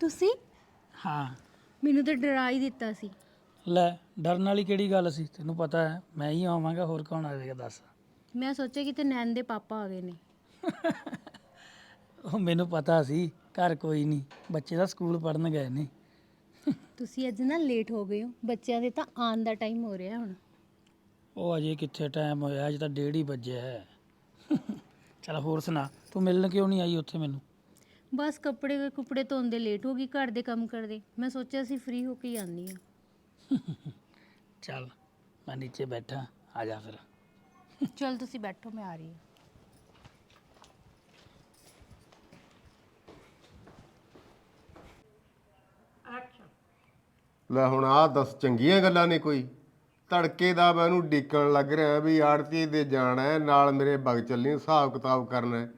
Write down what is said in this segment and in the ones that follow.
ਤੁਸੀਂ? ਹਾਂ। ਮੈਨੂੰ ਤਾਂ ਡਰਾ ਹੀ ਦਿੱਤਾ ਸੀ। ਲੈ ਡਰਨ ਵਾਲੀ ਕਿਹੜੀ ਗੱਲ ਸੀ? ਤੈਨੂੰ ਪਤਾ ਹੈ ਮੈਂ ਹੀ ਆਵਾਂਗਾ ਹੋਰ ਕੌਣ ਆਵੇਗਾ ਦੱਸ। ਮੈਂ ਸੋਚਿਆ ਕਿ ਤੇ ਨੈਣ ਦੇ ਪਾਪਾ ਆ ਗਏ ਨੇ। ਉਹ ਮੈਨੂੰ ਪਤਾ ਸੀ ਘਰ ਕੋਈ ਨਹੀਂ ਬੱਚੇ ਤਾਂ ਸਕੂਲ ਪੜਨ ਗਏ ਨੇ। ਤੁਸੀਂ ਅੱਜ ਨਾ ਲੇਟ ਹੋ ਗਏ ਹੋ ਬੱਚਿਆਂ ਦੇ ਤਾਂ ਆਉਣ ਦਾ ਟਾਈਮ ਹੋ ਰਿਹਾ ਹੁਣ। ਉਹ ਅਜੇ ਕਿੱਥੇ ਟਾਈਮ ਹੋਇਆ ਅਜੇ ਤਾਂ ਡੇਢ ਹੀ ਵੱਜਿਆ ਹੈ। ਚਲ ਹੋਰ ਸੁਣਾ ਤੂੰ ਮਿਲਣ ਕਿਉਂ ਨਹੀਂ ਆਈ ਉੱਥੇ ਮੈਨੂੰ? ਬਸ ਕੱਪੜੇ ਕੁਪੜੇ ਧੋਂਦੇ ਲੇਟ ਹੋ ਗਈ ਘਰ ਦੇ ਕੰਮ ਕਰਦੇ। ਮੈਂ ਸੋਚਿਆ ਸੀ ਫ੍ਰੀ ਹੋ ਕੇ ਹੀ ਆਉਂਦੀ ਆ ਚੱਲ ਮੈਂ ਨੀਚੇ ਬੈਠਾ ਆ ਜਾ ਫਿਰ। ਚਲ ਤੁਸੀਂ ਬੈਠੋ ਮੈਂ ਆ ਰਹੀ ਹਾਂ। ਲੈ ਹੁਣ ਆਹ ਦੱਸ ਚੰਗੀਆਂ ਗੱਲਾਂ ਨੇ ਕੋਈ? ਤੜਕੇ ਦਾ ਮੈਂ ਉਹਨੂੰ ਡੀਕਣ ਲੱਗ ਰਿਹਾ ਵੀ ਆੜਤੀ ਦੇ ਜਾਣਾ ਹੈ ਨਾਲ ਮੇਰੇ ਬਗ ਚੱਲੀ ਹਿਸਾਬ ਕਿਤਾਬ ਕਰਨਾ ਹੈ।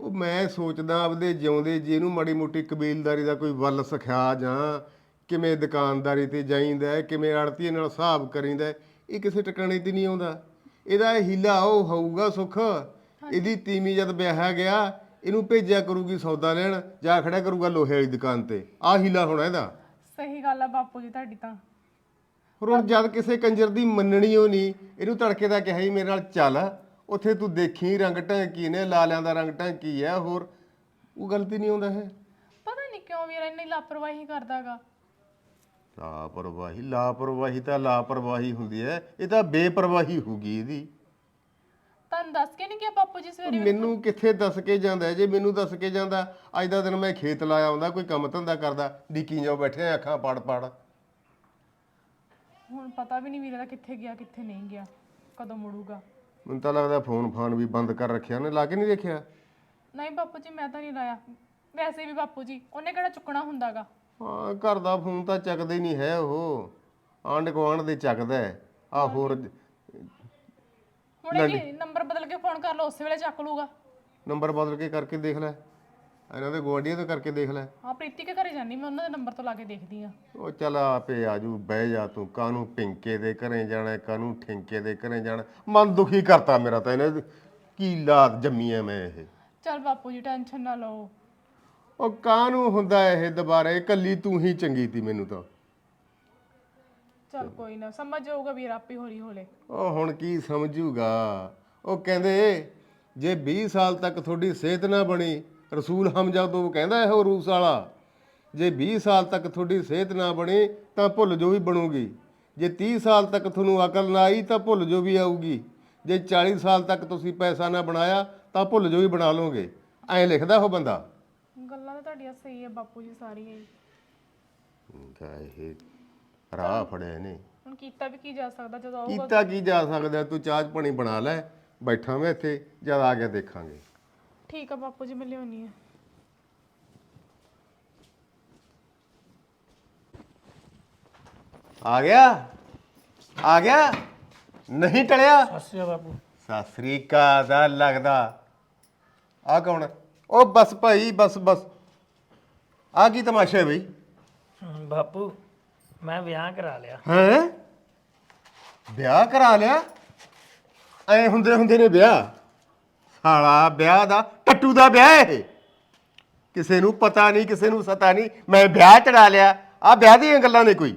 ਉਹ ਮੈਂ ਸੋਚਦਾ ਆਪਦੇ ਜਿਉਂਦੇ ਜੀ ਇਹਨੂੰ ਮਾੜੀ ਮੋਟੀ ਕਬੀਲਦਾਰੀ ਦਾ ਕੋਈ ਵੱਲ ਸਿਖਾ ਜਾਂ ਕਿਵੇਂ ਦੁਕਾਨਦਾਰੀ ਤੇ ਜਾਈਂਦਾ ਹੈ, ਕਿਵੇਂ ਆੜਤੀ ਨਾਲ ਹਿਸਾਬ ਕਰੀਂਦਾ। ਇਹ ਕਿਸੇ ਟਿਕਾਣੇ ਤੇ ਨਹੀਂ ਆਉਂਦਾ। ਇਹਦਾ ਇਹ ਹੀਲਾ ਉਹ ਹੋਊਗਾ ਸੁੱਖ। ਇਹਦੀ ਤੀਵੀਂ ਜਦ ਵਿਆਹਿਆ ਗਿਆ ਇਹਨੂੰ ਭੇਜਿਆ ਕਰੂਗੀ ਸੌਦਾ ਲੈਣ ਜਾ ਖੜਿਆ ਕਰੂਗਾ ਲੋਹੇ ਵਾਲੀ ਦੁਕਾਨ ਤੇ। ਆਹ ਹੀਲਾ ਹੋਣਾ ਇਹਦਾ। ਸਹੀ ਗੱਲ ਆ ਬਾਪੂ ਜੀ ਤੁਹਾਡੀ ਤਾਂ। ਹੋਰ ਹੁਣ ਜਦ ਕਿਸੇ ਕੰਜਰ ਦੀ ਮੰਨਣੀ ਹੋ ਨਹੀਂ ਇਹਨੂੰ ਤੜਕੇ ਦਾ ਕਿਹਾ ਹੀ ਮੇਰੇ ਨਾਲ ਚੱਲ। ਉੱਥੇ ਤੂੰ ਦੇਖੀ ਰੰਗ ਢਾਂਕੀ ਨੇ ਲਾਲਿਆਂ ਦਾ ਰੰਗ ਢਾਂਕੀ ਹੈ ਹੋਰ ਉਹ ਗਲਤੀ ਨਹੀਂ ਆਉਂਦਾ ਹੈ ਪਤਾ ਨਹੀਂ ਕਿਉਂ ਵੀਰ ਇੰਨੀ ਲਾਪਰਵਾਹੀ ਕਰਦਾਗਾ। ਲਾਪਰਵਾਹੀ ਲਾਪਰਵਾਹੀ ਤਾਂ ਲਾਪਰਵਾਹੀ ਹੁੰਦੀ ਹੈ ਇਹ ਤਾਂ ਬੇਪਰਵਾਹੀ ਹੋਗੀ ਇਹਦੀ। ਤੁਹਾਨੂੰ ਦੱਸ ਕੇ ਨਹੀਂ ਗਿਆ ਬਾਪੂ ਜੀ ਸਵੇਰੇ ਮੈਨੂੰ ਕਿੱਥੇ ਦੱਸ ਕੇ ਜਾਂਦਾ ਹੈ? ਜੇ ਮੈਨੂੰ ਦੱਸ ਕੇ ਜਾਂਦਾ ਅੱਜ ਦਾ ਦਿਨ ਮੈਂ ਖੇਤ ਲਾਇਆ ਆਉਂਦਾ ਕੋਈ ਕੰਮ ਧੰਦਾ ਕਰਦਾ ਡਿੱਕੀ ਜਾਓ ਬੈਠੇ ਅੱਖਾਂ ਪੜ ਪੜ। ਹੁਣ ਪਤਾ ਵੀ ਨਹੀਂ ਵੀਰੇ ਦਾ ਕਿੱਥੇ ਗਿਆ ਕਿੱਥੇ ਨਹੀਂ ਗਿਆ ਕਦੋਂ ਮੁੜੂਗਾ। ਮੈਨੂੰ ਤਾਂ ਲੱਗਦਾ ਫੋਨ ਫਾਨ ਵੀ ਬੰਦ ਕਰ ਰੱਖਿਆ ਨੇ ਲਾ ਕੇ ਨਹੀਂ ਦੇਖਿਆ? ਨਹੀਂ ਬਾਪੂ ਜੀ ਮੈਂ ਤਾਂ ਨਹੀਂ ਲਾਇਆ। ਵੈਸੇ ਵੀ ਬਾਪੂ ਜੀ ਉਹਨੇ ਕਿਹੜਾ ਚੁੱਕਣਾ ਹੁੰਦਾਗਾ? ਹਾਂ ਘਰ ਦਾ ਫੋਨ ਤਾਂ ਚੱਕਦਾ ਹੀ ਨਹੀਂ ਹੈ ਉਹ। ਆਂਢ ਗੁਆਂਢ ਦੇ ਚੱਕਦਾ ਹੈ। ਆ ਹੋਰ ਹੁਣ ਇਹ ਨੰਬਰ ਬਦਲ ਕੇ ਫੋਨ ਕਰ ਲਓ ਉਸੇ ਵੇਲੇ ਚੱਕ ਲੂਗਾ ਨੰਬਰ ਬਦਲ ਕੇ ਕਰਕੇ ਦੇਖ ਲੈ। ਇਹਨਾਂ ਦੇ ਗੁਆਂਢੀਆਂ ਤੋਂ ਕਰਕੇ ਦੇਖ ਲੈ। ਹਾਂ ਪ੍ਰੀਤੀ ਕੇ ਘਰੇ ਜਾਨੀ ਮੈਂ ਉਹਨਾਂ ਦੇ ਨੰਬਰ ਤੋਂ ਲਾ ਕੇ ਦੇਖਦੀ ਆ ਉਹ ਚੱਲ ਆਪੇ ਆਜੂ ਬਹਿ ਜਾ ਤੂੰ ਕਾਹਨੂੰ ਪਿੰਕੇ ਦੇ ਘਰੇ ਜਾਣਾ ਕਾਹਨੂੰ ਠਿੰਕੇ ਦੇ ਘਰੇ ਜਾਣਾ। ਮਨ ਦੁਖੀ ਕਰਤਾ ਮੇਰਾ ਤਾਂ ਇਹਨੇ ਕੀ ਲਾਤ ਜੰਮੀ ਐ ਮੈਂ ਇਹ। ਚੱਲ ਬਾਪੂ ਜੀ ਟੈਨਸ਼ਨ ਨਾ ਲਓ। ਉਹ ਕਾਹਨੂੰ ਹੁੰਦਾ ਇਹ ਦੁਬਾਰੇ ਕੱਲੀ ਤੂੰ ਹੀ ਚੰਗੀ ਤੀ ਮੈਨੂੰ ਤਾਂ। ਚੱਲ ਕੋਈ ਨਾ ਸਮਝ ਜਾਊਗਾ ਵੀਰ ਆਪੇ ਹੌਲੀ ਹੌਲੇ। ਉਹ ਹੁਣ ਕੀ ਸਮਝੂਗਾ? ਉਹ ਕਹਿੰਦੇ ਜੇ 20 ਸਾਲ ਤੱਕ ਤੁਹਾਡੀ ਸਿਹਤ ਨਾ ਬਣੀ ਰਸੂਲ ਹਮਜ਼ਾ ਤੋਂ ਕਹਿੰਦਾ ਇਹ ਰੂਸ ਵਾਲਾ ਜੇ 20 ਸਾਲ ਤੱਕ ਤੁਹਾਡੀ ਸਿਹਤ ਨਾ ਬਣੀ ਤਾਂ ਭੁੱਲ ਜੋ ਵੀ ਬਣੂਗੀ। ਜੇ 30 ਸਾਲ ਤੱਕ ਤੁਹਾਨੂੰ ਅਕਲ ਨਾ ਆਈ ਤਾਂ ਭੁੱਲ ਜੋ ਵੀ ਆਊਗੀ। ਜੇ 40 ਸਾਲ ਤੱਕ ਤੁਸੀਂ ਪੈਸਾ ਨਾ ਬਣਾਇਆ ਤਾਂ ਭੁੱਲ ਜੋ ਵੀ ਬਣਾ ਲਓਗੇ। ਐਂ ਲਿਖਦਾ ਉਹ ਬੰਦਾ? ਗੱਲਾਂ ਤਾਂ ਤੁਹਾਡੀਆਂ ਸਹੀ ਹੈ ਬਾਪੂ ਜੀ ਸਾਰੀਆਂ ਹੀ। ਇਹ ਰਾਹ ਫੜਿਆ ਨੇ ਹੁਣ ਕੀਤਾ ਵੀ ਕੀ ਜਾ ਸਕਦਾ? ਜਦੋਂ ਆਊਗਾ ਕੀਤਾ ਕੀ ਜਾ ਸਕਦਾ? ਤੂੰ ਚਾਹ ਪਾਣੀ ਬਣਾ ਲੈ ਬੈਠਾ ਮੈਂ ਇੱਥੇ ਜਦ ਆ ਗਿਆ ਦੇਖਾਂਗੇ। ਠੀਕ ਆ ਬਾਪੂ ਜੀ ਮੈਂ ਲਿਆਉਣੀ ਆ। ਆ ਗਿਆ? ਆ ਗਿਆ? ਨਹੀਂ ਟਲਿਆ? ਸੱਸਿਆ ਬਾਪੂ। ਸਤਿ ਸ੍ਰੀ ਅਕਾਲ ਦਾ ਲੱਗਦਾ। ਆ ਕੌਣ? ਹੈ? ਉਹ ਬਸ ਭਾਈ ਬਸ ਬਸ। ਆ ਕੀ ਤਮਾਸ਼ਾ ਹੈ ਬਈ? ਬਾਪੂ ਮੈਂ ਵਿਆਹ ਕਰਾ ਲਿਆ। ਹੈ? ਵਿਆਹ ਕਰਾ ਲਿਆ? ਐ ਹੁੰਦੇ ਹੁੰਦੇ ਨੇ ਵਿਆਹ। ਸਾਲਾ ਵਿਆਹ ਦਾ ਟੱਟੂ ਦਾ ਵਿਆਹ ਹੈ ਇਹ ਕਿਸੇ ਨੂੰ ਪਤਾ ਨਹੀਂ ਕਿਸੇ ਨੂੰ ਸਤਾ ਨਹੀਂ ਮੈਂ ਵਿਆਹ ਚੜਾ ਲਿਆ। ਆ ਵਿਆਹ ਦੀਆਂ ਗੱਲਾਂ ਨੇ ਕੋਈ?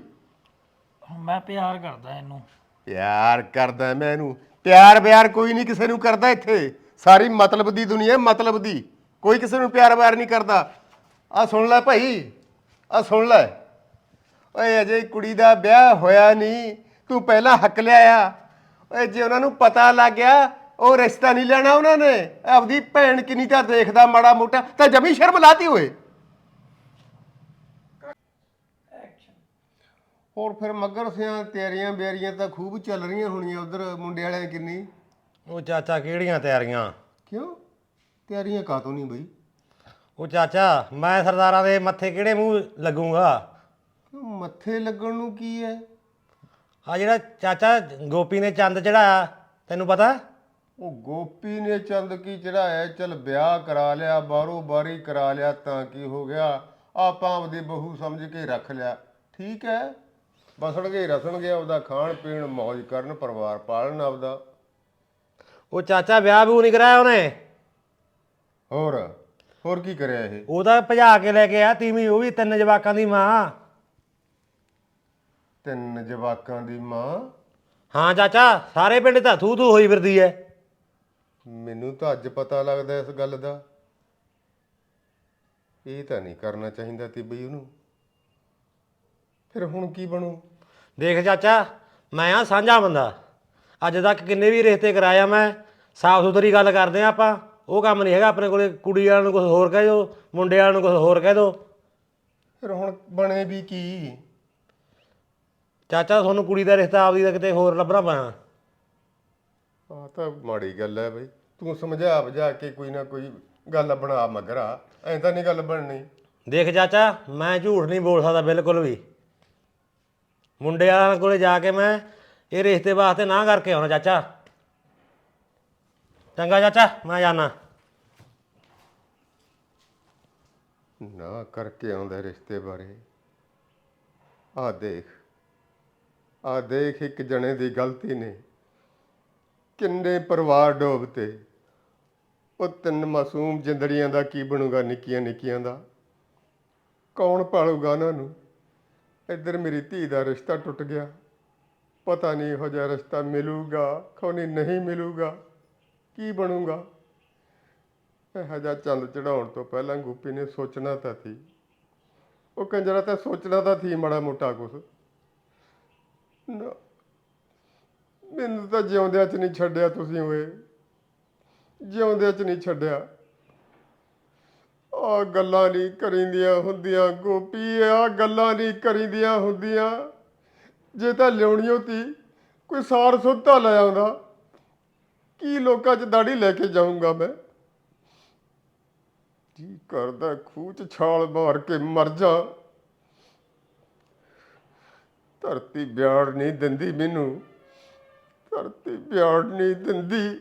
ਮੈਂ ਪਿਆਰ ਕਰਦਾ ਇਹਨੂੰ। ਪਿਆਰ ਕਰਦਾ ਮੈਂ ਇਹਨੂੰ। ਪਿਆਰ ਬਿਆਰ ਕੋਈ ਨਹੀਂ ਕਿਸੇ ਨੂੰ ਕਰਦਾ ਇੱਥੇ। ਸਾਰੀ ਮਤਲਬ ਦੀ ਦੁਨੀਆ ਮਤਲਬ ਦੀ। ਕੋਈ ਕਿਸੇ ਨੂੰ ਪਿਆਰ ਬਿਆਰ ਨਹੀਂ ਕਰਦਾ। ਆ ਸੁਣ ਲੈ ਭਾਈ ਆ ਸੁਣ ਲੈ। ਓਏ ਅਜੇ ਕੁੜੀ ਦਾ ਵਿਆਹ ਹੋਇਆ ਨਹੀਂ। ਤੂੰ ਪਹਿਲਾਂ ਹੱਕ ਲਿਆਇਆ। ਓਏ ਜੇ ਉਹਨਾਂ ਨੂੰ ਪਤਾ ਲੱਗ ਗਿਆ ਉਹ ਰਿਸ਼ਤਾ ਨਹੀਂ ਲੈਣਾ ਉਹਨਾਂ ਨੇ। ਆਪਦੀ ਭੈਣ ਕਿੰਨੀ ਤਾਂ ਦੇਖਦਾ ਮਾੜਾ ਮੋਟਾ ਤਾਂ ਜਮੀ ਸ਼ਰਮ ਲਾਤੀ ਹੋਏ ਹੋਰ ਫਿਰ ਮੱਗਰ ਸਿਆਂ ਤਿਆਰੀਆਂ ਬਿਆਰੀਆਂ ਤਾਂ ਖੂਬ ਚੱਲ ਰਹੀਆਂ ਹੋਣੀਆਂ ਉਧਰ ਮੁੰਡੇ ਵਾਲਿਆਂ ਕਿੰਨੀ। ਉਹ ਚਾਚਾ ਕਿਹੜੀਆਂ ਤਿਆਰੀਆਂ? ਕਿਉਂ? ਤਿਆਰੀਆਂ ਕਾਤੋਂ ਨਹੀਂ ਬਈ? ਉਹ ਚਾਚਾ ਮੈਂ ਸਰਦਾਰਾਂ ਦੇ ਮੱਥੇ ਕਿਹੜੇ ਮੂੰਹ ਲੱਗੂਗਾ? ਮੱਥੇ ਲੱਗਣ ਨੂੰ ਕੀ ਹੈ? ਆ ਜਿਹੜਾ ਚਾਚਾ ਗੋਪੀ ਨੇ ਚੰਦ ਚੜਾਇਆ ਤੈਨੂੰ ਪਤਾ? ਉਹ ਗੋਪੀ ਨੇ ਚੰਦ ਕੀ ਚੜਾਇਆ ਚਲ ਵਿਆਹ ਕਰਾ ਲਿਆ ਬਾਹਰੋਂ ਬਾਰੀ ਕਰਾ ਲਿਆ ਤਾਂ ਕੀ ਹੋ ਗਿਆ? ਆਪਾਂ ਆਪਦੀ ਬਹੂ ਸਮਝ ਕੇ ਰੱਖ ਲਿਆ। ਠੀਕ ਹੈ ਬਸਣਗੇ ਰਸਣਗੇ ਆਪਦਾ ਖਾਣ ਪੀਣ ਮौज ਕਰਨ ਪਰਿਵਾਰ ਪਾਲਣ ਆਪਦਾ। ਉਹ ਚਾਚਾ ਵਿਆਹ ਵੀ ਨਹੀਂ ਕਰਾਇਆ ਉਹਨੇ? ਹੋਰ ਹੋਰ ਕੀ ਕਰਿਆ ਇਹ? ਉਹ ਤਾਂ ਭਜਾ ਕੇ ਲੈ ਕੇ ਆ ਤੀਵੀਂ ਉਹ ਵੀ ਤਿੰਨ ਜਵਾਕਾਂ ਦੀ ਮਾਂ। ਤਿੰਨ ਜਵਾਕਾਂ ਦੀ ਮਾਂ? ਹਾਂ ਚਾਚਾ ਸਾਰੇ ਪਿੰਡ ਤਾਂ ਥੂ ਥੂ ਹੋਈ ਫਿਰਦੀ ਐ ਮੈਨੂੰ ਤਾਂ ਅੱਜ ਪਤਾ ਲੱਗਦਾ ਇਸ ਗੱਲ ਦਾ। ਇਹ ਤਾਂ ਨਹੀਂ ਕਰਨਾ ਚਾਹੀਦਾ ਤੀ ਬਈ ਉਹਨੂੰ। ਫਿਰ ਹੁਣ ਕੀ ਬਣੂ? ਦੇਖ ਚਾਚਾ ਮੈਂ ਆ ਸਾਂਝਾ ਬੰਦਾ। ਅੱਜ ਤੱਕ ਕਿੰਨੇ ਵੀ ਰਿਸ਼ਤੇ ਕਰਾਇਆ ਮੈਂ ਸਾਫ਼ ਸੁਥਰੀ ਗੱਲ ਕਰਦੇ ਆ ਆਪਾਂ। ਉਹ ਕੰਮ ਨਹੀਂ ਹੈਗਾ ਆਪਣੇ ਕੋਲੇ ਕੁੜੀ ਵਾਲਿਆਂ ਨੂੰ ਕੁਝ ਹੋਰ ਕਹਿ ਦਿਓ ਮੁੰਡੇ ਵਾਲਿਆਂ ਨੂੰ ਕੁਝ ਹੋਰ ਕਹਿ ਦਿਓ। ਫਿਰ ਹੁਣ ਬਣੇ ਵੀ ਕੀ? ਚਾਚਾ ਤੁਹਾਨੂੰ ਕੁੜੀ ਦਾ ਰਿਸ਼ਤਾ ਆਪਦੀ ਦਾ ਕਿਤੇ ਹੋਰ ਲੱਭਣਾ ਪੈਣਾ। ਆ ਤਾਂ ਮਾੜੀ ਗੱਲ ਹੈ ਬਈ। ਤੂੰ ਸਮਝਾ ਬੁਝਾ ਕੇ ਕੋਈ ਨਾ ਕੋਈ ਗੱਲ ਬਣਾ ਮਗਰਾ। ਐਂ ਤਾਂ ਨਹੀਂ ਗੱਲ ਬਣਨੀ। ਦੇਖ ਚਾਚਾ ਮੈਂ ਝੂਠ ਨਹੀਂ ਬੋਲ ਸਕਦਾ ਬਿਲਕੁਲ ਵੀ। ਮੁੰਡੇ ਵਾਲਿਆਂ ਕੋਲੇ ਜਾ ਕੇ ਮੈਂ ਇਹ ਰਿਸ਼ਤੇ ਵਾਸਤੇ ਨਾ ਕਰਕੇ ਆਉਣਾ ਚਾਚਾ। ਚੰਗਾ ਚਾਚਾ ਮੈਂ ਜਾਣਾ ਨਾ ਕਰਕੇ ਆਉਂਦਾ ਰਿਸ਼ਤੇ ਬਾਰੇ। ਆ ਦੇਖ। ਆ ਦੇਖ ਇੱਕ ਜਣੇ ਦੀ ਗਲਤੀ ਨੇ ਕਿੰਨੇ ਪਰਿਵਾਰ ਡੋਬਤੇ ਉਹ ਤਿੰਨ ਮਾਸੂਮ ਜਿੰਦੜੀਆਂ ਦਾ ਕੀ ਬਣੂਗਾ ਨਿੱਕੀਆਂ ਨਿੱਕੀਆਂ ਦਾ? ਕੌਣ ਪਾਲੂਗਾ ਉਹਨਾਂ ਨੂੰ? ਇੱਧਰ ਮੇਰੀ ਧੀ ਦਾ ਰਿਸ਼ਤਾ ਟੁੱਟ ਗਿਆ। ਪਤਾ ਨਹੀਂ ਇਹੋ ਜਿਹਾ ਰਿਸ਼ਤਾ ਮਿਲੂਗਾ ਖੋਣੀ ਨਹੀਂ ਮਿਲੂਗਾ। ਕੀ ਬਣੂਗਾ? ਇਹੋ ਜਿਹਾ ਚੰਦ ਚੜਾਉਣ ਤੋਂ ਪਹਿਲਾਂ ਗੋਪੀ ਨੇ ਸੋਚਣਾ ਤਾਂ ਸੀ। ਉਹ ਕੰਜਰਾ ਤਾਂ ਸੋਚਣਾ ਤਾਂ ਸੀ ਮਾੜਾ ਮੋਟਾ ਕੁਛ। ਮੈਨੂੰ ਤਾਂ ਜਿਉਂਦਿਆਂ 'ਚ ਨਹੀਂ ਛੱਡਿਆ ਤੁਸੀਂ ਓਏ। ਜਿਉਂਦਿਆਂ 'ਚ ਨਹੀਂ ਛੱਡਿਆ। ਆ ਗੱਲਾਂ ਨਹੀਂ ਕਰੀਂਦੀਆਂ ਹੁੰਦੀਆਂ, ਗੋਪੀ ਆ ਗੱਲਾਂ ਨਹੀਂ ਕਰੀਂਦੀਆਂ ਹੁੰਦੀਆਂ। ਜੇ ਤਾਂ ਲਿਆਉਣੀਓ ਤੀ ਕੋਈ ਸਾਰ ਸੁੱਧਾ ਲੈ ਆਉਂਦਾ। ਕੀ ਲੋਕਾਂ 'ਚ ਦਾੜੀ ਲੈ ਕੇ ਜਾਊਂਗਾ ਮੈਂ? ਜੀ ਕਰਦਾ ਖੂਹ 'ਚ ਛਾਲ ਮਾਰ ਕੇ ਮਰ ਜਾ। ਧਰਤੀ ਬਿਆੜ ਨਹੀਂ ਦਿੰਦੀ ਮੈਨੂੰ। ਧਰਤੀ ਬਿਆੜ ਨਹੀਂ ਦਿੰਦੀ।